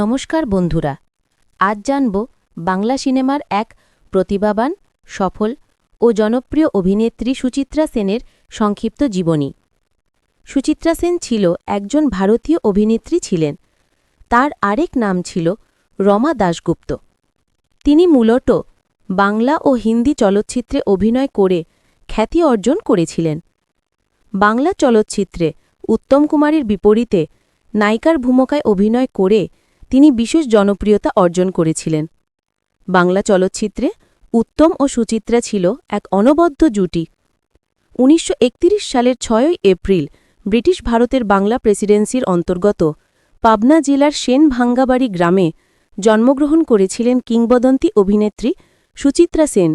নমস্কার বন্ধুরা, আজ জানব বাংলা সিনেমার এক প্রতিভাবান, সফল ও জনপ্রিয় অভিনেত্রী সুচিত্রা সেনের সংক্ষিপ্ত জীবনী। সুচিত্রা সেন ছিল একজন ভারতীয় অভিনেত্রী ছিলেন। তার আরেক নাম ছিল রমা দাশগুপ্ত। তিনি মূলত বাংলা ও হিন্দি চলচ্চিত্রে অভিনয় করে খ্যাতি অর্জন করেছিলেন। বাংলা চলচ্চিত্রে উত্তম কুমারের বিপরীতে নায়িকার ভূমিকায় অভিনয় করে তিনি বিশেষ জনপ্রিয়তা অর্জন করেছিলেন। বাংলা চলচ্চিত্রে উত্তম ও সুচিত্রা ছিল এক অনবদ্য জুটি। উনিশশো একত্রিশ সালের ছয়ই এপ্রিল ব্রিটিশ ভারতের বাংলা প্রেসিডেন্সির অন্তর্গত পাবনা জেলার সেন ভাঙ্গাবাড়ি গ্রামে জন্মগ্রহণ করেছিলেন কিংবদন্তি অভিনেত্রী সুচিত্রা সেন।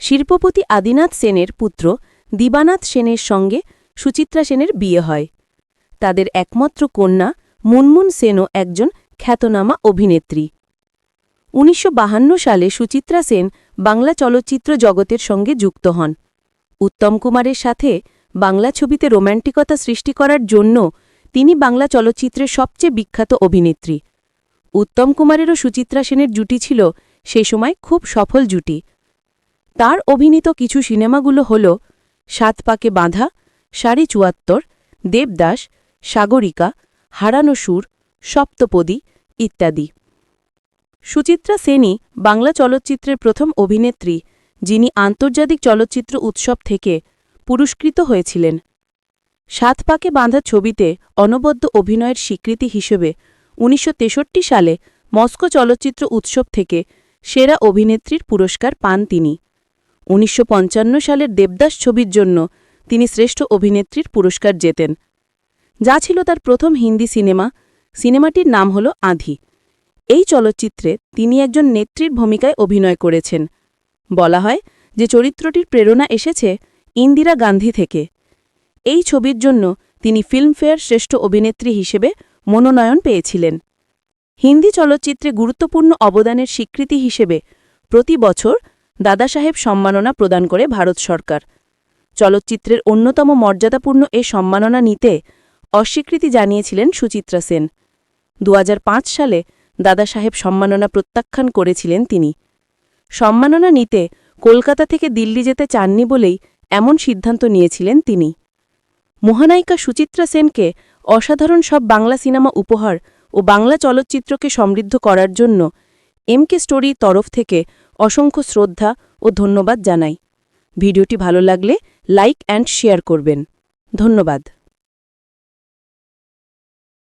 শিল্পপতি আদিনাথ সেনের পুত্র দিবানাথ সেনের সঙ্গে সুচিত্রা সেনের বিয়ে হয়। তাদের একমাত্র কন্যা মুনমুন সেনও একজন খ্যাতনামা অভিনেত্রী। উনিশশো সালে সুচিত্রা সেন বাংলা চলচ্চিত্র জগতের সঙ্গে যুক্ত হন। উত্তম কুমারের সাথে বাংলা ছবিতে রোম্যান্টিকতা সৃষ্টি করার জন্য তিনি বাংলা চলচ্চিত্রের সবচেয়ে বিখ্যাত অভিনেত্রী। উত্তম কুমারেরও সুচিত্রা সেনের জুটি ছিল সে সময় খুব সফল জুটি। তার অভিনীত কিছু সিনেমাগুলো হল সাত পাকে বাঁধা, সাড়ে চুয়াত্তর, দেবদাস, সাগরিকা, হারানো সুর, সপ্তপদী ইত্যাদি। সুচিত্রা সেনই বাংলা চলচ্চিত্রের প্রথম অভিনেত্রী, যিনি আন্তর্জাতিক চলচ্চিত্র উৎসব থেকে পুরস্কৃত হয়েছিলেন। সাত পাকে বাঁধা ছবিতে অনবদ্য অভিনয়ের স্বীকৃতি হিসেবে উনিশশো তেষট্টি সালে মস্কো চলচ্চিত্র উৎসব থেকে সেরা অভিনেত্রীর পুরস্কার পান তিনি। উনিশশো পঞ্চান্ন সালের দেবদাস ছবির জন্য তিনি শ্রেষ্ঠ অভিনেত্রীর পুরস্কার জেতেন। যা ছিল তার প্রথম হিন্দি সিনেমা সিনেমাটির নাম হল আঁধি। এই চলচ্চিত্রে তিনি একজন নেত্রীর ভূমিকায় অভিনয় করেছেন। বলা হয় যে চরিত্রটির প্রেরণা এসেছে ইন্দিরা গান্ধী থেকে। এই ছবির জন্য তিনি ফিল্মফেয়ার শ্রেষ্ঠ অভিনেত্রী হিসেবে মনোনয়ন পেয়েছিলেন। হিন্দি চলচ্চিত্রে গুরুত্বপূর্ণ অবদানের স্বীকৃতি হিসেবে প্রতি বছর দাদাসাহেব সম্মাননা প্রদান করে ভারত সরকার। চলচ্চিত্রের অন্যতম মর্যাদাপূর্ণ এ সম্মাননা নিতে অস্বীকৃতি জানিয়েছিলেন সুচিত্রা সেন। দু হাজার পাঁচ সালে দাদাসাহেব সম্মাননা প্রত্যাখ্যান করেছিলেন তিনি। সম্মাননা নিতে কলকাতা থেকে দিল্লি যেতে চাননি বলেই এমন সিদ্ধান্ত নিয়েছিলেন তিনি। মহানায়িকা সুচিত্রা সেনকে অসাধারণ সব বাংলা সিনেমা উপহার ও বাংলা চলচ্চিত্রকে সমৃদ্ধ করার জন্য এমকে স্টোরি তরফ থেকে অসংখ্য শ্রদ্ধা ও ধন্যবাদ জানাই। ভিডিওটি ভালো লাগলে লাইক অ্যান্ড শেয়ার করবেন। ধন্যবাদ।